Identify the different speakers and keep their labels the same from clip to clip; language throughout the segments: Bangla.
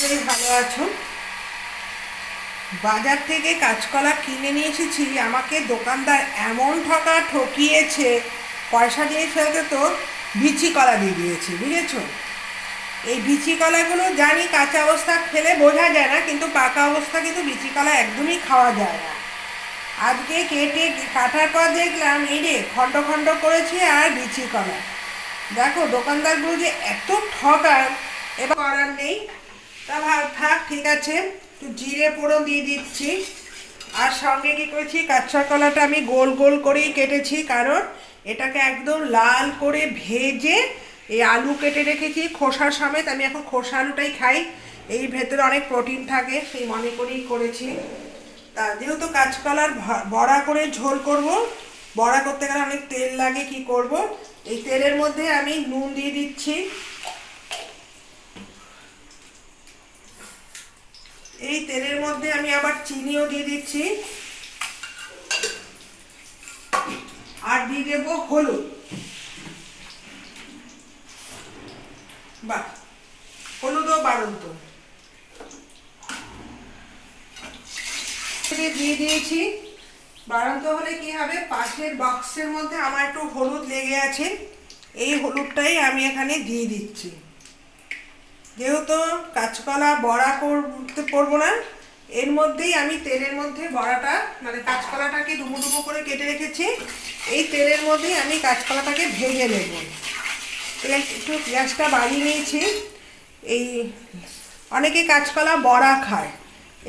Speaker 1: নিশ্চয়ই ভালো আছো? বাজার থেকে কাঁচকলা কিনে নিয়ে এসেছি, আমাকে দোকানদার এমন ঠকা ঠকিয়েছে, পয়সা দিয়ে ফেলতে তো বিচি কলা দিয়ে দিয়েছে, বুঝেছ? এই বিচি কলাগুলো জানি কাঁচা অবস্থা খেলে বোঝা যায় না, কিন্তু পাকা অবস্থা কিন্তু বিচি কলা একদমই খাওয়া যায় না। আজকে কেটে কাটার পর দেখলাম, এই রে খণ্ড খণ্ড করেছে আর বিচি কলা। দেখো, দোকানদারগুলো যে এত ঠকার, এবার করার নেই। তা ভাব থাক ঠিক আছে? একটু জিরে পোড়ন দিয়ে দিচ্ছি। আর সঙ্গে কি করেছি? কাঁচা কলাটা আমি গোল গোল করেই কেটেছি, কারণ এটাকে একদম লাল করে ভেজে এই আলু কেটে রেখেছি খোসার সমেত। আমি এখন খোসা আলুটাই খাই। এই ভেতরে অনেক প্রোটিন থাকে, সেই মনে করেই করেছি। তা যেহেতু কাঁচকলার বড়া করে ঝোল করব, বড়া করতে গেলে অনেক তেল লাগে, কি করব? এই তেলের মধ্যে আমি নুন দিয়ে দিচ্ছি। এই তেলের মধ্যে আমি আবার চিনিও দিয়ে দিচ্ছি। আর দিয়ে দেবো হলুদ। বাহ, হলুদও বাড়ন্ত। দিয়ে দিয়েছি। বাড়ন্ত হলে কি হবে? পাশের বক্সের মধ্যে আমার একটু হলুদ লেগে আছে। এই হলুদটাই আমি এখানে দিয়ে দিচ্ছি। যেহেতু কাঁচকলা বড়া করতে পারব না, এর মধ্যেই আমি তেলের মধ্যে বড়াটা মানে কাঁচকলাটাকে ডুবো ডুবো করে কেটে রেখেছি। এই তেলের মধ্যেই আমি কাঁচকলাটাকে ভেজে নেব। একটু গ্যাসটা বাড়িয়ে নিয়েছি। এই, অনেকে কাঁচকলা বড়া খায়।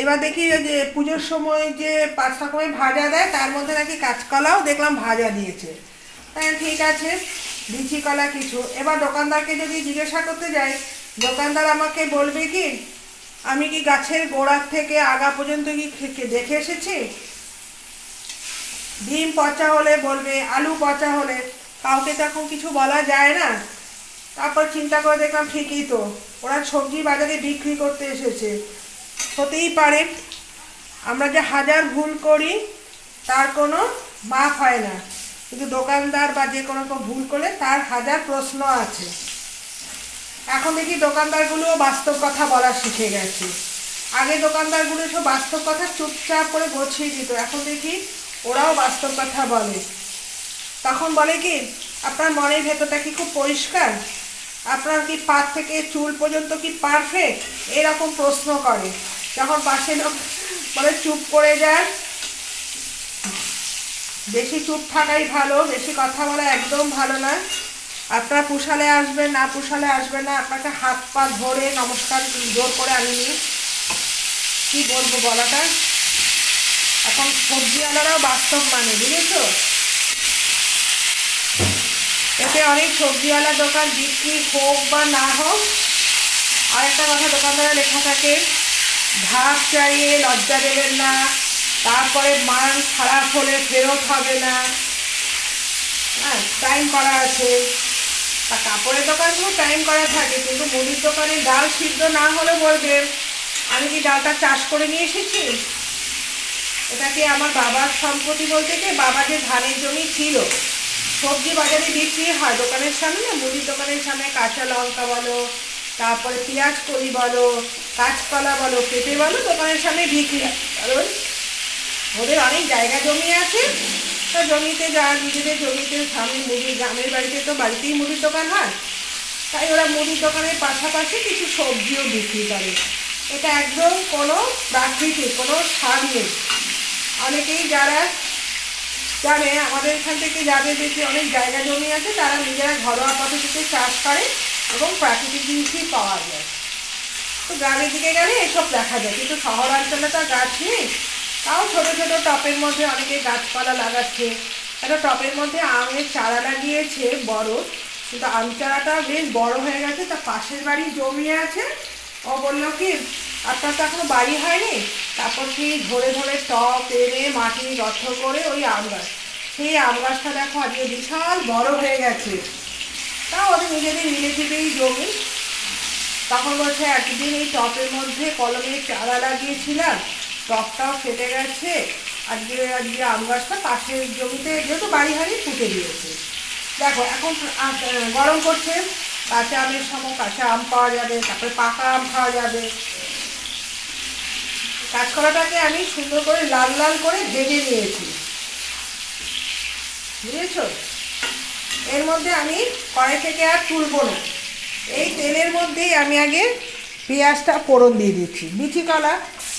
Speaker 1: এবার দেখি যে পুজোর সময় যে পাঁচ রকমের ভাজা দেয়, তার মধ্যে নাকি কাঁচকলাও দেখলাম ভাজা দিয়েছে। হ্যাঁ ঠিক আছে বিচি কলা কিছু। এবার দোকানদারকে যদি জিজ্ঞাসা করতে যাই দোকানদার আমাকে বলবে কি, আমি কি গাছের গোড়ার থেকে আগা পর্যন্ত কি দেখে এসেছি? ডিম পচা হলে বলবে, আলু পচা হলে। কাউকে তো এখন কিছু বলা যায় না। তারপর চিন্তা করে দেখলাম ঠিকই তো, ওরা সবজি বাজারে বিক্রি করতে এসেছে। হতেই পারে, আমরা যে হাজার ভুল করি, তার কোনো মাপ হয় না। কিন্তু দোকানদার বা যে কোনো ভুল করলে তার হাজার প্রশ্ন আছে। এখন দেখি দোকানদারগুলোও বাস্তব কথা বলা শিখে গেছে। আগে দোকানদারগুলো সব বাস্তব কথা চুপচাপ করে গোছিয়ে দিত, এখন দেখি ওরাও বাস্তব কথা বলে। তখন বলে কি, আপনার মনের ভেতরটা কি খুব পরিষ্কার? আপনার কি পা থেকে চুল পর্যন্ত কি পারফেক্ট এরকম প্রশ্ন করে। যখন পাশে লোক বলে, চুপ করে যান। বেশি চুপ থাকাই ভালো, বেশি কথা বলা একদম ভালো না। আপনার পুষালে আসবেন, না পুষালে আসবেন না, আপনাকে হাত পা ধরে নমস্কার জোর করে আনিনি কি বলব বলাটা? এখন সবজিওয়ালারাও বাস্তব মানে বুঝেছ? এতে অনেক সবজিওয়ালা দোকান বিক্রি হোক বা না হোক, আরেকটা কথা দোকানদারে লেখা থাকে, ধার চাইয়ে লজ্জা দেবেন না, তারপরে মান খারাপ হলে ফেরত হবে না। হ্যাঁ টাইম করা আছে। তা কাপড়ের দোকানগুলো টাইম করা থাকে, কিন্তু মুদির দোকানে ডাল সিদ্ধ না হলে বলবে, আমি কি ডালটা চাষ করে নিয়ে এসেছি? এটা কি আমার বাবার সম্পত্তি বলতে কি বাবা যে ধানের জমি ছিল, সবজি বাজারে বিক্রি হয়। দোকানের সামনে মুদির দোকানের সামনে কাঁচা লঙ্কা বলো, তারপরে পেঁয়াজ কলি বলো, কাঁচকলা বলো, পেঁপে বলো, দোকানের সামনে বিক্রি কারণ ওদের অনেক জায়গা জমি আছে তা জমিতে যা, নিজেদের জমিতে সামনে মুদির গ্রামের বাড়িতে তো বাড়িতেই মুদির দোকান হয়। তাই ওরা মুদির দোকানের পাশাপাশি কিছু সবজিও বিক্রি করে। এটা একদম কোনো প্রাকৃতিক, কোনো সার নেই। অনেকেই যারা জানে, আমাদের এখান থেকে যাদের বেশি অনেক জায়গা জমি আছে, তারা নিজেরা ঘরোয়া পদ্ধতিতে চাষ করে এবং প্রাকৃতিক জিনিসই পাওয়া যায়। তো গ্রামের দিকে গেলে এসব দেখা যায়, কিন্তু শহরাঞ্চলে তো গাছ নেই। তাও ছোটো ছোটো টপের মধ্যে অনেকে গাছপালা লাগাচ্ছে। একটা টপের মধ্যে আমের চারা লাগিয়েছে বড়। কিন্তু আম চারাটা বেশ বড় হয়ে গেছে তা পাশের বাড়ি জমি আছে। ও বলল কি, আপনার তো এখনও বাড়ি হয়নি? তারপর সেই ধরে ধরে টপ এনে মাটি গর্ত করে ওই আম গাছ। সেই আম গাছটা দেখো আজকে বিশাল বড় হয়ে গেছে। তাও ওদের নিজেদের রিলেটিভেই জমি। তখন বলছে, একদিন এই টপের মধ্যে কলমের চারা লাগিয়েছিলাম। টপটাও ফেটে গেছে। আজকে আজকে আম গাছটা পাশের জমিতে যেহেতু বাড়ি হারি ফুটে দিয়েছে। দেখো, এখন গরম করছে কাঁচা আমের সময় কাঁচা আম পাওয়া যাবে, তারপরে পাকা আম পাওয়া যাবে। কাঁচকলাটাকে আমি সুন্দর করে লাল লাল করে ভেজে নিয়েছি। বুঝেছ? এর মধ্যে আমি কড়াই থেকে আর তুলবো না। এই তেলের মধ্যেই আমি আগে পেঁয়াজটা ফোড়ন দিয়ে দিচ্ছি। বিচি কলা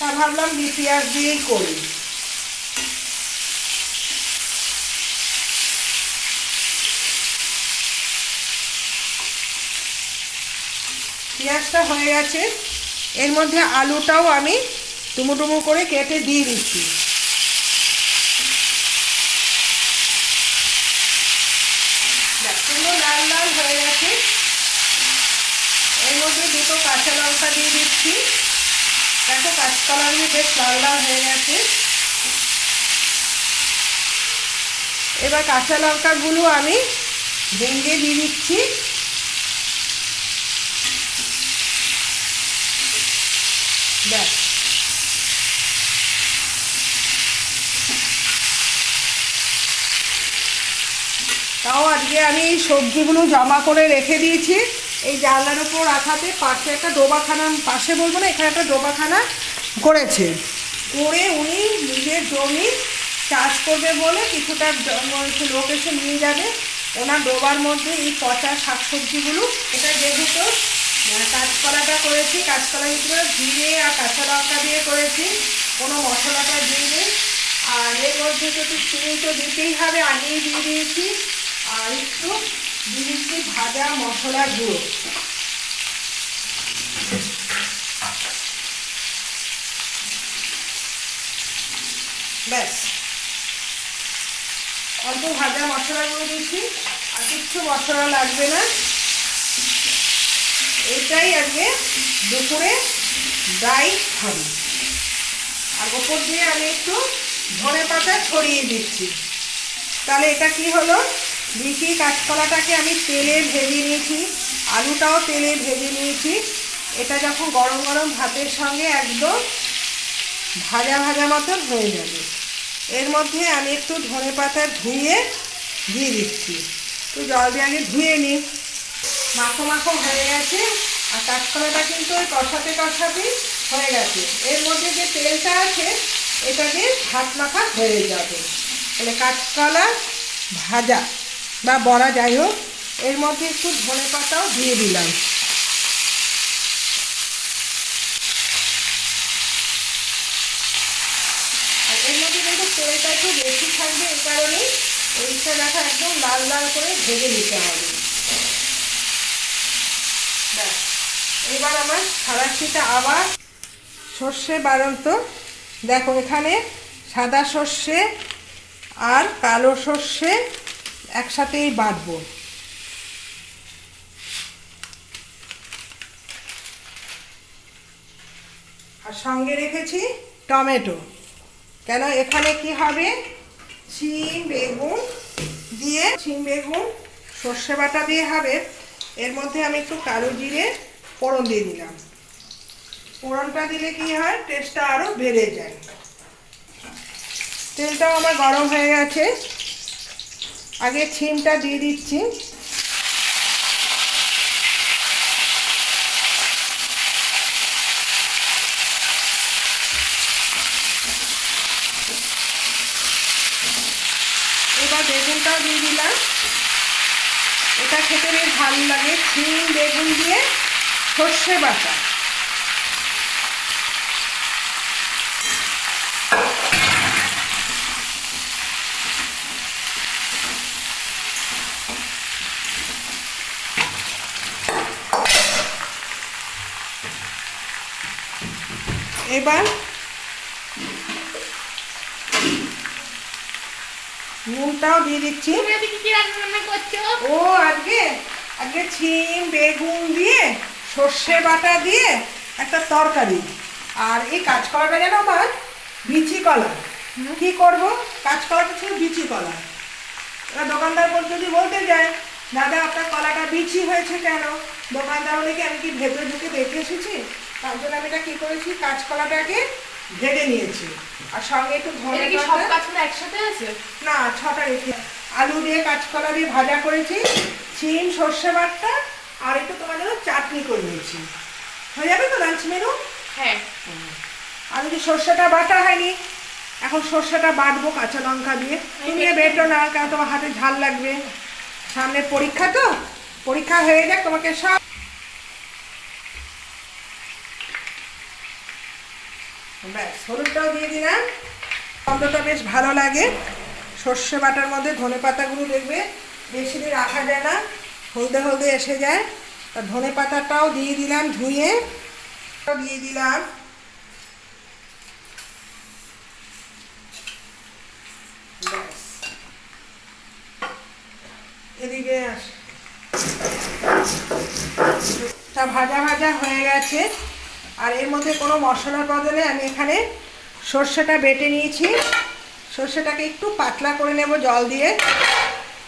Speaker 1: তা ভাবলাম বি পেঁয়াজ দিয়েই করি। পেঁয়াজটা হয়ে গেছে। এর মধ্যে আলুটাও আমি টুমু টুমু করে কেটে দিয়ে দিচ্ছি। পুরো লাল লাল হয়ে গেছে। এর মধ্যে দুটো কাঁচা লঙ্কা দিয়ে দিচ্ছি। দেখো কাঁচকলাগুলো বেশ লাল লাল হয়ে গেছে। এবার কাঁচা লঙ্কাগুলো আমি ভেঙে দিয়ে দিচ্ছি। ব্যাস। তাও আজকে আমি সবজিগুলো জমা করে রেখে দিয়েছি। এই জানলার উপর রাখাতে পাশে একটা ডোবাখানা, পাশে বলব না, এখানে একটা ডোবাখানা করেছে করে উনি নিজের জমি চাষ করবে বলে কিছুটা লোক এসে নিয়ে যাবে। ওনার ডোবার মধ্যে এই পচা শাকসবজিগুলো, এটা যেহেতু কাঁচকলাটা করেছি, কাঁচকলা ভিতরে জিরে আর কাঁচা লঙ্কা দিয়ে করেছি, কোনো মশলাটা দিইনি আর এর মধ্যে যদি চিনি তো দিতেই হবে আগেই দিয়ে দিয়েছি। আর একটু দিয়ে দিচ্ছি ভাজা মশলা গুঁড়ো। ব্যাস। অল্প ভাজা মশলা গুঁড়ো দিচ্ছি, আর কিচ্ছু মশলা লাগবে না। এটাই আজকে দুপুরে ড্রাই হবে আর ওপর দিয়ে আমি একটু ধনে পাতা ছড়িয়ে দিচ্ছি। তাহলে এটা কি হলো? লিচি কাঁচকলাটাকে আমি তেলে ভেজে নিয়েছি, আলুটাও তেলে ভেজে নিয়েছি। এটা যখন গরম গরম ভাতের সঙ্গে একদম ভাজা ভাজা মতন হয়ে যাবে। এর মধ্যে আমি একটু ধনে পাতা ধুয়ে দিয়ে দিচ্ছি। একটু জল দিয়ে আগে ধুয়ে নিই। মাখো মাখো হয়ে গেছে, আর কাঁচকলাটা কিন্তু ওই কষাতে কষাতে হয়ে গেছে। এর মধ্যে যে তেলটা আছে, এটা দিয়ে ভাত মাখা হয়ে যাবে। তাহলে কাঁচকলা ভাজা। বা বড়া যাই হোক, এর মধ্যে একটু ধনে পাতাও দিয়ে দিলাম। আর এর মধ্যে কিন্তু তেলটা একটু বেশি থাকবে এই কারণেই এইটা দেখা একদম লাল লাল করে ভেজে নিতে হবে। ব্যাস, এবার আমার সারাশিটা আবার সর্ষে বাড়ন্ত। দেখো এখানে সাদা সর্ষে আর কালো সর্ষে একসাথেই বাটবো আর সঙ্গে রেখেছি টমেটো। কেন এখানে কি হবে? শিম, বেগুন দিয়ে, শিম, বেগুন, সর্ষে বাটা দিয়ে হবে। এর মধ্যে আমি একটু কালো জিরে ফোড়ন দিয়ে দিলাম। ফোড়নটা দিলে কি হয়? টেস্টটা আরও বেড়ে যায়। তেলটাও আমার গরম হয়ে গেছে। আগে ছিমটা দিয়ে দিচ্ছি। এবার বেগুনটাও দিয়ে দিলাম। এটা খেতে বেশ ভালো লাগে। ছিম বেগুন দিয়ে সর্ষে বাটা। এবার নুনটাও দিয়ে দিচ্ছি। ও আজকে আজকে ছিম বেগুন দিয়ে সর্ষে বাটা দিয়ে একটা তরকারি। আর এই কাঁচকলাটা যেন আমার? বিচি কলা। কি করব? কাঁচকলাটা ছিল বিচি কলা। এবার দোকানদার যদি বলতে যায় দাদা আপনার কলাটা বিচি হয়েছে কেন? দোকানদার বলে কি আমি কি ভেতরে ঢুকে দেখে এসেছি? তার জন্য আমি এটা কি করেছি? কাঁচকলাটাকে ভেজে নিয়েছি। আর সঙ্গে একটু ধনে
Speaker 2: সব একসাথে আছে?
Speaker 1: না ছটা রেখে আলু দিয়ে কাঁচকলা দিয়ে ভাজা করেছি। চিন সর্ষে বাটা আর একটু তোমার জন্য চাটনি করে নিয়েছি। হয়ে যাবে তো লাঞ্চ মেনু?
Speaker 2: হ্যাঁ।
Speaker 1: আর যদি সর্ষেটা বাটা হয়নি এখন সর্ষেটা বাটবো কাঁচা লঙ্কা দিয়ে। তুমি বেটো না কারণ তোমার হাতে ঝাল লাগবে? সামনে পরীক্ষা তো? পরীক্ষা হয়ে যাক তোমাকে সব ব্যাস, হলুদটাও দিয়ে দিলাম। গন্ধটা বেশ ভালো লাগে। সর্ষে বাটার মধ্যে ধনে পাতাগুলো দেখবে, বেশি দিন রাখা যায় না, হলদে হলদে এসে যায়। তা ধনে পাতাটাও দিয়ে দিলাম ধুয়ে দিয়ে দিলাম। এদিকে আস। ভাজা ভাজা হয়ে গেছে। আর এর মধ্যে কোনো মশলার বদলে আমি এখানে সর্ষেটা বেটে নিয়েছি। সর্ষেটাকে একটু পাতলা করে নেব জল দিয়ে,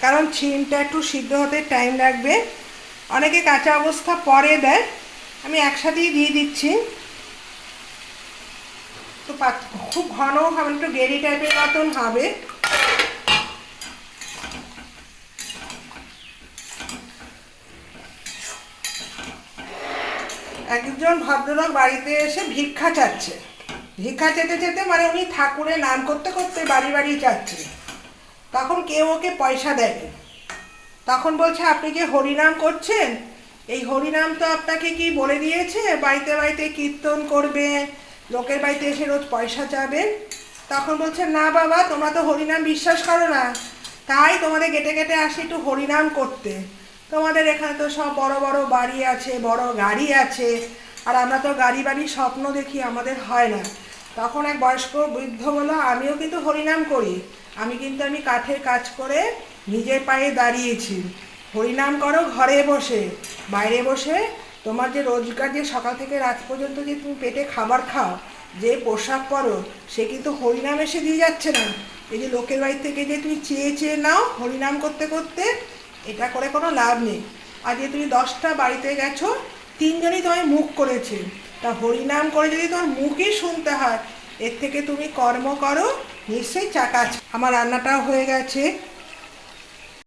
Speaker 1: কারণ ছিমটা একটু সিদ্ধ হতে টাইম লাগবে। অনেকে কাঁচা অবস্থা পরে দেয়, আমি একসাথেই দিয়ে দিচ্ছি। তো পাত- খুব ঘন হবে একটু গেরি টাইপের মতন হবে। একজন ভদ্রলোক বাড়িতে এসে ভিক্ষা চাচ্ছে। ভিক্ষা চেতে চেতে মানে উনি ঠাকুরের নাম করতে করতে বাড়ি বাড়ি যাচ্ছে। তখন কেউ ওকে পয়সা দেয়নি। তখন বলছে, আপনি যে হরিনাম করছেন, এই হরিনাম তো আপনাকে কি বলে দিয়েছে? বাড়িতে বাড়িতে কীর্তন করবে, লোকের বাড়িতে এসে রোজ পয়সা চাবেন তখন বলছে, না বাবা, তোমরা তো হরিনাম বিশ্বাস করো না। তাই তোমাদের গেটে গেটে আসি একটু হরিনাম করতে। তোমাদের এখানে তো সব বড় বড় বাড়ি আছে, বড় গাড়ি আছে। আর আমরা তো গাড়ি বাড়ি স্বপ্ন দেখি, আমাদের হয় না। তখন এক বয়স্ক বৃদ্ধ বলল, আমিও কিন্তু হরিনাম করি। আমি কিন্তু আমি কাঠের কাজ করে নিজের পায়ে দাঁড়িয়েছি। হরিনাম করো ঘরে বসে। বাইরে বসে তোমার যে রোজগার, যে সকাল থেকে রাত পর্যন্ত যে তুমি পেটে খাবার খাও, যে পোশাক পরো, সে কিন্তু হরিনাম এসে দিয়ে যাচ্ছে না। এই যে লোকের বাড়ি থেকে যে তুমি চেয়ে চেয়ে নাও হরিনাম করতে করতে, এটা করে কোনো লাভ নেই। আর যে তুমি দশটা বাড়িতে গেছো তিনজনই তোমায় মুখ করেছে। তা হরিনাম করে যদি তোমার মুখই শুনতে হয়, এর থেকে তুমি কর্ম করো, নিশ্চয়ই চাকা আমার রান্নাটাও হয়ে গেছে।